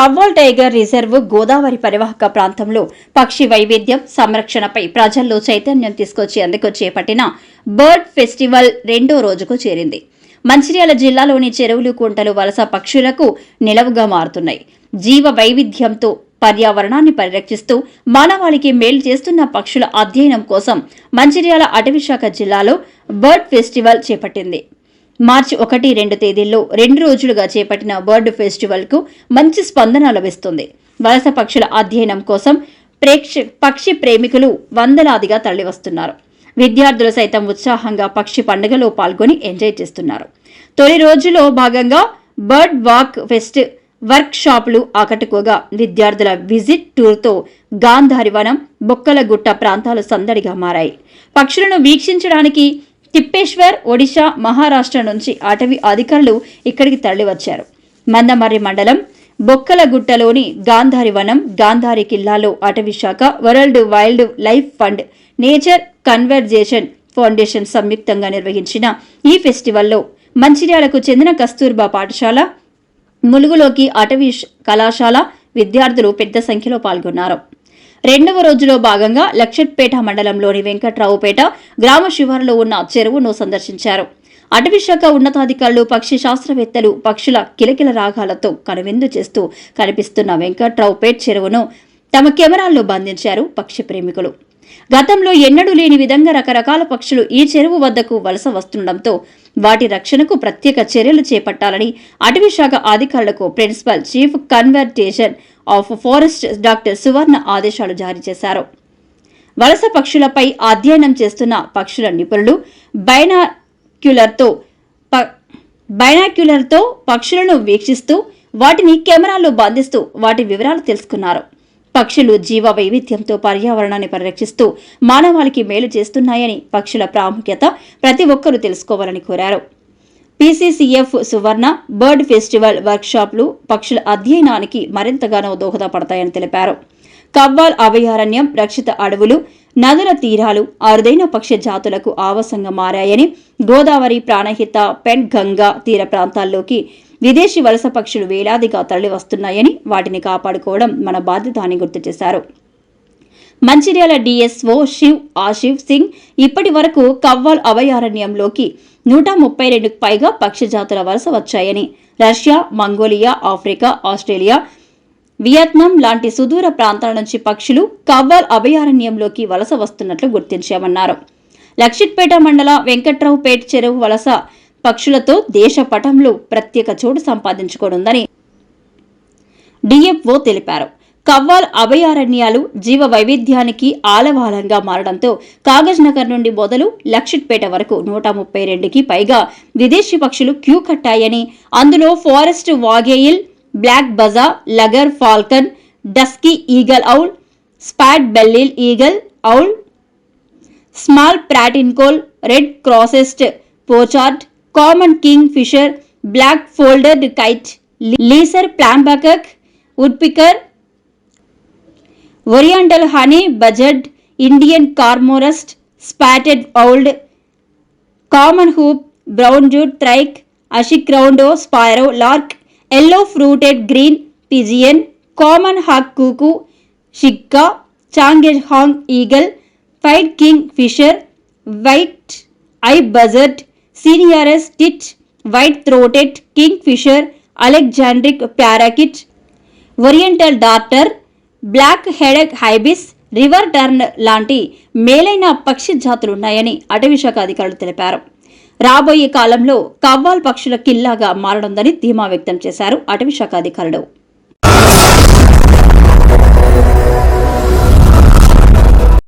Kawal tiger reserve Godavari పరివాహక ప్రాంతంలో పక్షి వైవిధ్యం సంరక్షణపై ప్రజల్లో చైతన్యం తీసుకొచ్చేందుకు చేపట్టిన బర్డ్ ఫెస్టివల్ రెండో రోజుకు చేరింది. మంచిర్యాల జిల్లాలోని చెరువులు కుంటలు వలస పక్షులకు నిలవుగా మారుతున్నాయి. జీవ వైవిధ్యంతో పర్యావరణాన్ని పరిరక్షిస్తూ మానవాళికి మేలు చేస్తున్న పక్షుల అధ్యయనం కోసం మంచిర్యాల అటవీశాఖ జిల్లాలో బర్డ్ ఫెస్టివల్ చేపట్టింది. మార్చి ఒకటి రెండు తేదీల్లో రెండు రోజులుగా చేపట్టిన బర్డ్ ఫెస్టివల్కు మంచి స్పందన లభిస్తుంది. వలస పక్షుల అధ్యయనం కోసం ప్రేక్ష పక్షి ప్రేమికులు వందలాదిగా తరలివస్తున్నారు. విద్యార్థులు సైతం ఉత్సాహంగా పక్షి పండుగలో పాల్గొని ఎంజాయ్ చేస్తున్నారు. తొలి రోజులో భాగంగా బర్డ్ వాక్ ఫెస్ట్ వర్క్ షాపులు ఆకట్టుకోగా విద్యార్థుల విజిట్ టూర్తో గాంధారి వనం బొక్కలగుట్ట ప్రాంతాలు సందడిగా మారాయి. పక్షులను వీక్షించడానికి తిప్పేశ్వర్ ఒడిశా మహారాష్ట్ర నుంచి అటవీ అధికారులు ఇక్కడికి తరలివచ్చారు. మందమర్రి మండలం బొక్కలగుట్టలోని గాంధారి వనం గాంధారి కిల్లాలో అటవీ శాఖ world wildlife fund nature conservation foundation సంయుక్తంగా నిర్వహించిన ఈ ఫెస్టివల్లో మంచిర్యాలకు చెందిన కస్తూర్బా పాఠశాల ములుగులోకి అటవీ కళాశాల విద్యార్థులు పెద్ద సంఖ్యలో పాల్గొన్నారు. రెండవ రోజులో భాగంగా లక్షట్పేట మండలంలోని వెంకట్రావుపేట గ్రామ శివారులో ఉన్న చెరువును సందర్శించారు. అటవీశాఖ ఉన్నతాధికారులు పక్షి శాస్త్రవేత్తలు పక్షుల కిలకిల రాగాలతో కనువిందు చేస్తూ కనిపిస్తున్న వెంకట్రావుపేట చెరువును తమ కెమెరాల్లో బంధించారు పక్షి ప్రేమికులు. గతంలో ఎన్నడూ లేని విధంగా రకరకాల పక్షులు ఈ చెరువు వద్దకు వలస వస్తుండటంతో వాటి రక్షణకు ప్రత్యేక చర్యలు చేపట్టాలని అటవీశాఖ అధికారులకు principal chief conservation of forest doctor Suvarna ఆదేశాలు జారీ చేశారు. వలస పక్షులపై అధ్యయనం చేస్తున్న పక్షుల నిపుణులు బైనాక్యులర్తో ప- బైనాక్యులర్తో పక్షులను వీక్షిస్తూ వాటిని కెమెరాల్లో బంధిస్తూ వాటి వివరాలు తెలుసుకున్నారు. పక్షులు జీవ వైవిధ్యంతో పర్యావరణాన్ని పరిరక్షిస్తూ మానవాళికి మేలు చేస్తున్నాయని పక్షుల ప్రాముఖ్యత ప్రతి ఒక్కరూ తెలుసుకోవాలని కోరారు. పీసీసీఎఫ్ సువర్ణ బర్డ్ ఫెస్టివల్ వర్క్షాప్లు పక్షుల అధ్యయనానికి మరింతగానో దోహదపడతాయని తెలిపారు. కవ్వాల్ అభయారణ్యం రక్షిత అడవులు నదుల తీరాలు అరుదైన పక్షి జాతులకు ఆవాసంగా మారాయని గోదావరి ప్రాణహిత పెన్ గంగా తీర ప్రాంతాల్లోకి విదేశీ వలస పక్షులు వేలాదిగా తరలివస్తున్నాయని వాటిని కాపాడుకోవడం మన బాధ్యత అని గుర్తు చేశారు. మంచిర్యాల డిఎస్ఓ శివ్ ఆశివ్ సింగ్ ఇప్పటి వరకు కవ్వాల్ అభయారణ్యంలోకి నూట ముప్పై రెండుకు పైగా పక్షి జాతుల వలస వచ్చాయని. Russia Mongolia Africa Australia Vietnam లాంటి సుదూర ప్రాంతాల నుంచి పక్షులు కవ్వాల్ అభయారణ్యంలోకి వలస వస్తున్నట్లు గుర్తించామన్నారు. లక్షిట్పేట మండల వెంకట్రావుపేట చెరువు వలస పక్షులతో దేశ పటంలో ప్రత్యేక చోటు సంపాదించుకోనుందని డిఎఫ్ఓ తెలిపారు. కవ్వాల్ అభయారణ్యాలు జీవ వైవిధ్యానికి ఆలవాలంగా మారడంతో కాగజ్ నగర్ నుండి మొదలు లక్షిట్పేట వరకు నూట ముప్పై రెండుకి పైగా విదేశీ పక్షులు క్యూ కట్టాయని అందులో forest wagtail black baza laggar falcon dusky eagle owl spot bellied eagle owl small pratincole red crested pochard common kingfisher black shouldered kite lesser flameback woodpecker oriental honey buzzard Indian cormorant spotted owlet common hoopoe brown jute shrike ashy crowned sparrow lark yellow footed green pigeon common hawk cuckoo shikra ಚಾಂಗೆಜ್ hawk eagle pied kingfisher white eye buzzard cinereous tit white throated kingfisher Alexandrine parakeet oriental darter black headed ibis river tern లాంటి మేలైన పక్షి జాతులున్నాయని అటవీశాఖ అధికారులు తెలిపారు. రాబోయే కాలంలో కవ్వాల్ పక్షుల కిల్లాగా మారనుందని ధీమా వ్యక్తం చేశారు అటవీశాఖ అధికారులు.